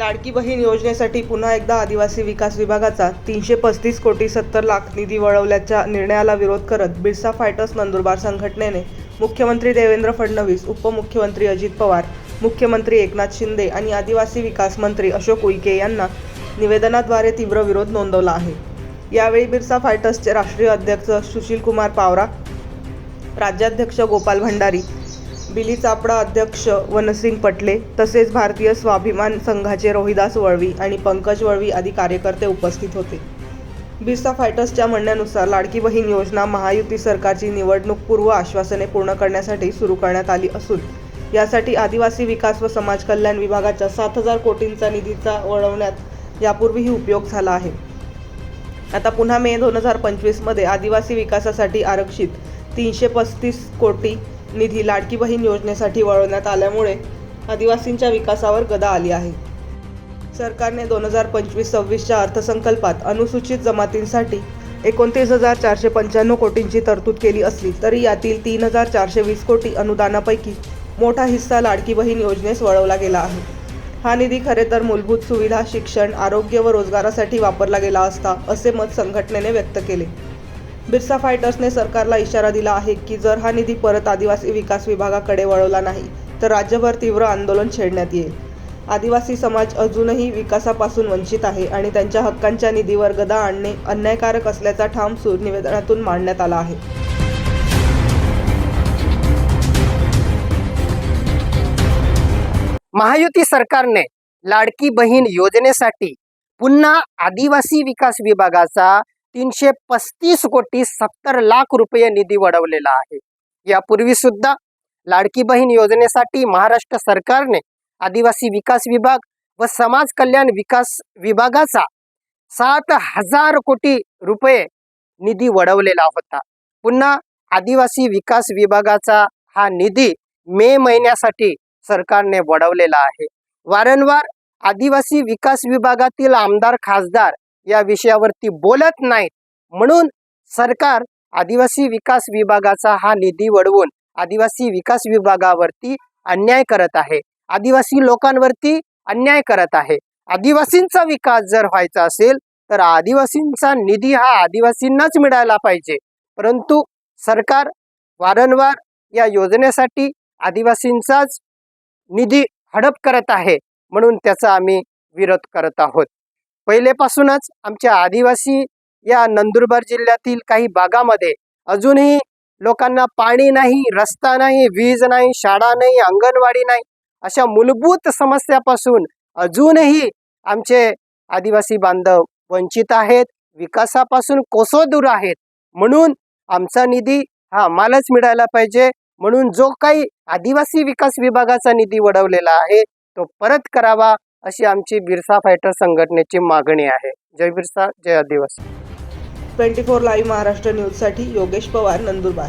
लाडकी बहीण योजनेसाठी पुन्हा एकदा आदिवासी विकास विभागाचा तीनशे पस्तीस कोटी सत्तर लाख निधी वळवल्याच्या निर्णयाला विरोध करत बिरसा फायटर्स नंदुरबार संघटनेने मुख्यमंत्री देवेंद्र फडणवीस उपमुख्यमंत्री अजित पवार मुख्यमंत्री एकनाथ शिंदे आणि आदिवासी विकास मंत्री अशोक उईके यांना निवेदनाद्वारे तीव्र विरोध नोंदवला आहे. यावेळी बिरसा फायटर्सचे राष्ट्रीय अध्यक्ष सुशील कुमार पावरा राज्याध्यक्ष गोपाल भंडारी बिली चापडा अध्यक्ष वनसिंग पटले तसेच भारतीय स्वाभिमान संघाचे रोहिदास वळवी आणि पंकज वळवी आदी कार्यकर्ते उपस्थित होते. बिरसा फायटर्सच्या म्हणण्यानुसार लाडकी बहीण योजना महायुती सरकारची निवडणूकपूर्व आश्वासने पूर्ण करण्यासाठी सुरू करण्यात आली असून यासाठी आदिवासी विकास व समाज कल्याण विभागाच्या सात हजार कोटींचा निधीचा वळवण्यात यापूर्वीही उपयोग झाला आहे. आता पुन्हा मे दोन हजार पंचवीसमध्ये आदिवासी विकासासाठी आरक्षित तीनशे पस्तीस कोटी निधी लाडकी बहीण योजनेसाठी वळवण्यात आल्यामुळे आदिवासींच्या विकासावर गदा आली आहे. सरकारने दोन हजार पंचवीस सव्वीसच्या अर्थसंकल्पात अनुसूचित जमातींसाठी एकोणतीस हजार चारशे पंच्याण्णव कोटींची तरतूद केली असली तरी यातील तीन हजार चारशे वीस कोटी अनुदानापैकी मोठा हिस्सा लाडकी बहीण योजनेस वळवला गेला आहे. हा निधी खरे तर मूलभूत सुविधा शिक्षण आरोग्य व रोजगारासाठी वापरला गेला असता असे मत संघटनेने व्यक्त केले. बिरसा फायटर्सने सरकारला इशारा दिला आहे की जर हा निधी परत आदिवासी विकास विभागाकडे वळवला नाही तर राज्यभर तीव्र आंदोलन छेडण्यात येईल. आदिवासी समाज अजूनही विकासापासून वंचित आहे आणि त्यांच्या हक्कांच्या निधीवर गदा आणणे अन्यायकारक असल्याचा ठाम सूर निवेदनातून मांडण्यात आला आहे. महायुती सरकारने लाडकी बहीण योजनेसाठी पुन्हा आदिवासी विकास विभागाचा तीनशे पस्तीस कोटी सत्तर लाख रुपये निधी वळवलेला आहे. यापूर्वी सुद्धा लाडकी बहीण योजनेसाठी महाराष्ट्र सरकारने आदिवासी विकास विभाग व समाज कल्याण विकास विभागाचा सात हजार कोटी रुपये निधी वळवलेला होता. पुन्हा आदिवासी विकास विभागाचा हा निधी मे महिन्यासाठी सरकारने वळवलेला आहे. वारंवार आदिवासी विकास विभागातील आमदार खासदार या विषयावरती बोलत नाहीत. म्हणून सरकार आदिवासी विकास विभागाचा हा निधी वळवून आदिवासी विकास विभागावरती अन्याय करत आहे. आदिवासी लोकांवरती अन्याय करत आहे. आदिवासींचा विकास जर व्हायचा असेल तर आदिवासींचा निधी हा आदिवासींनाच मिळायला पाहिजे. परंतु सरकार वारंवार या योजनेसाठी आदिवासींचाच निधी हडप करत आहे म्हणून त्याचा आम्ही विरोध करत आहोत. पहिलेपासूनच आमच्या आदिवासी या नंदुरबार जिल्ह्यातील काही भागामध्ये अजूनही लोकांना पाणी नाही रस्ता नाही वीज नाही शाळा नाही अंगणवाडी नाही अशा मूलभूत समस्यापासून अजूनही आमचे आदिवासी बांधव वंचित आहेत विकासापासून कोसो दूर आहेत. म्हणून आमचा निधी हा आम्हालाच मिळायला पाहिजे. म्हणून जो काही आदिवासी विकास विभागाचा निधी वडवलेला आहे तो परत करावा. अशी आमची बिरसा फायटर संघटनेची मागणी आहे. जय बिरसा जय आदिवासी. ट्वेंटी फोर लाईव्ह महाराष्ट्र न्यूजसाठी योगेश पवार नंदुरबार.